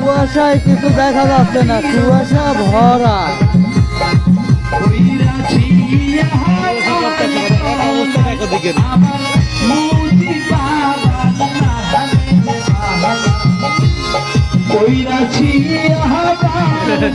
কুয়াশায় কিছু দেখা যাচ্ছে না কুয়াশা ভরা। আমার কইরাছি আমার